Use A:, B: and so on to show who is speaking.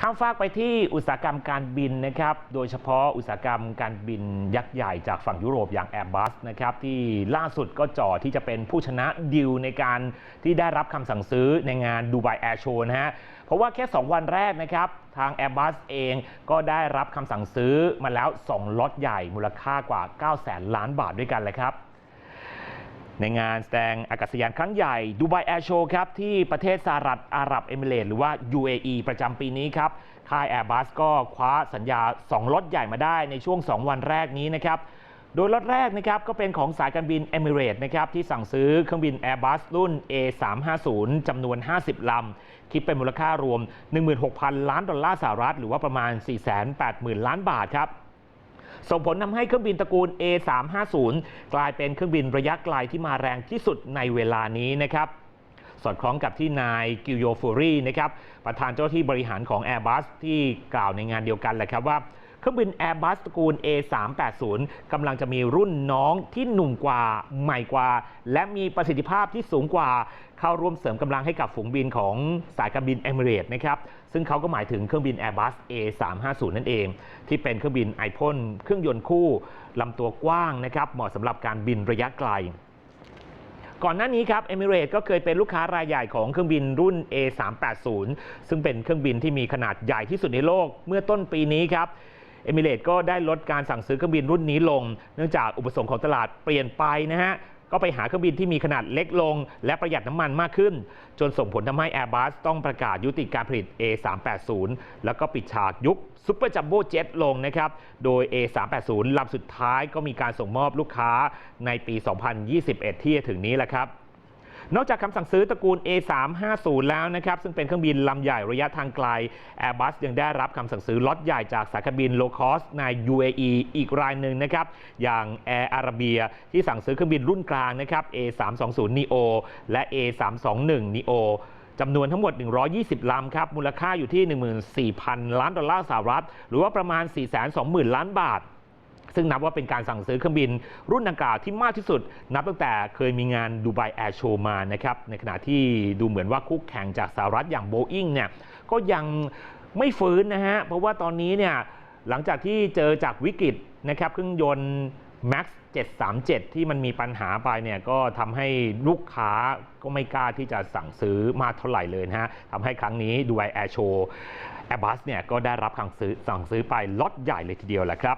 A: ข้ามฟากไปที่อุตสาหกรรมการบินนะครับ โดยเฉพาะอุตสาหกรรมการบินยักษ์ใหญ่จากฝั่งยุโรปอย่าง Airbus นะครับที่ล่าสุดก็จ่อที่จะเป็นผู้ชนะดิวในการที่ได้รับคำสั่งซื้อในงานดูไบแอร์โชว์นะฮะ เพราะว่าแค่ 2 วันแรกนะครับ ทาง Airbus เองก็ได้รับคำสั่งซื้อมาแล้ว 2 ล็อตใหญ่มูลค่ากว่า9แสนล้านบาทด้วยกันเลยครับ ในงานแสดงอากาศยานครั้งใหญ่ดูไบแอร์โชว์ครับ ที่ประเทศสหรัฐอาหรับเอมิเรตหรือว่า UAE ประจำปีนี้ครับ ค่าย Airbus ก็คว้าสัญญา 2 ล็อตใหญ่มาได้ในช่วง 2 วันแรกนี้นะครับ โดยล็อตแรกนะครับก็เป็นของสายการบินเอมิเรตนะครับที่สั่งซื้อเครื่องบิน Airbus รุ่น A350 จำนวน 50 ลำ คิดเป็นมูลค่ารวม 16,000 ล้านดอลลาร์สหรัฐหรือว่าประมาณ 480,000 ล้านบาทครับ ส่งผลทำให้เครื่องบินตระกูล A350 กลายเป็นเครื่องบินระยะไกลที่มาแรงที่สุดในเวลานี้นะครับสอดคล้องกับที่นายกิโยฟูรีนะครับประธานเจ้าหน้าที่บริหารของ Airbus ที่กล่าวในงานเดียวกันแหละครับว่า เครื่องบิน Airbus ตระกูล A380 กำลังจะมีรุ่นน้องที่หนุ่มกว่าใหม่กว่า และมีประสิทธิภาพที่สูงกว่า เข้าร่วมเสริมกำลังให้กับฝูงบินของสายการบิน e m i r a t e s นะครับซึ่งเขาก็หมายถึงเครื่องบิน Airbus A350 นั่นเอง ที่เป็นเครื่องบินไอพ่นเครื่องยนต์คู่ลำตัวกว้างนะครับเหมาะสำหรับการบินระยะไกลก่อนหน้านี้ครับเอมิเรตก็เคยเป็นลูกค้ารายใหญ่ของเครื่องบินรุ่น A380 ซึ่งเป็นเครื่องบินที่มีขนาดใหญ่ที่สุดในโลกเมื่อต้นปีนี้ครับ เอมิเรตก็ได้ลดการสั่งซื้อเครื่องบินรุ่นนี้ลง เนื่องจากอุปสงค์ของตลาดเปลี่ยนไปนะฮะก็ไปหาเครื่องบินที่มีขนาดเล็กลง และประหยัดน้ำมันมากขึ้น จนส่งผลทำให้ Airbus ต้องประกาศยุติการผลิต A380 แล้วก็ปิดฉากยุคซุปเปอร์จัมโบ้เจ็ตลงนะครับ โดย A380 ลำสุดท้ายก็มีการส่งมอบลูกค้าในปี 2021 ที่จะถึงนี้แหละครับ นอกจากคำสั่งซื้อตระกูล A350 แล้วนะครับ ซึ่งเป็นเครื่องบินลำใหญ่ระยะทางไกล Airbus ยังได้รับคำสั่งซื้อล็อตใหญ่จากสายการบินโลคอสใน UAE อีกรายหนึ่งนะครับ อย่าง Air Arabia ที่สั่งซื้อเครื่องบินรุ่นกลางนะครับ A320 neo และ A321 neo จำนวนทั้งหมด 120 ลำครับ มูลค่าอยู่ที่ 14,000 ล้านดอลลาร์สหรัฐ หรือว่าประมาณ 420,000 ล้านบาท ซึ่งนับว่าเป็นการสั่งซื้อเครื่องบินรุ่นดังกล่าวที่มากที่สุด นับตั้งแต่เคยมีงานดูไบแอร์โชว์มานะครับในขณะที่ดูเหมือนว่าคู่แข่งจากสหรัฐอย่างโบอิงเนี่ยก็ยังไม่ฟื้นนะฮะเพราะว่าตอนนี้เนี่ยหลังจากที่เจอจากวิกฤตนะครับเครื่องยนต์ Max 737 ที่มันมีปัญหาไปเนี่ยก็ทำให้ลูกค้าก็ไม่กล้าที่จะสั่งซื้อมาเท่าไหร่เลยนะฮะทำให้ครั้งนี้ดูไบแอร์โชว์ Airbus เนี่ยก็ได้รับคำซื้อสั่งซื้อไปล็อตใหญ่เลยทีเดียวแหละครับ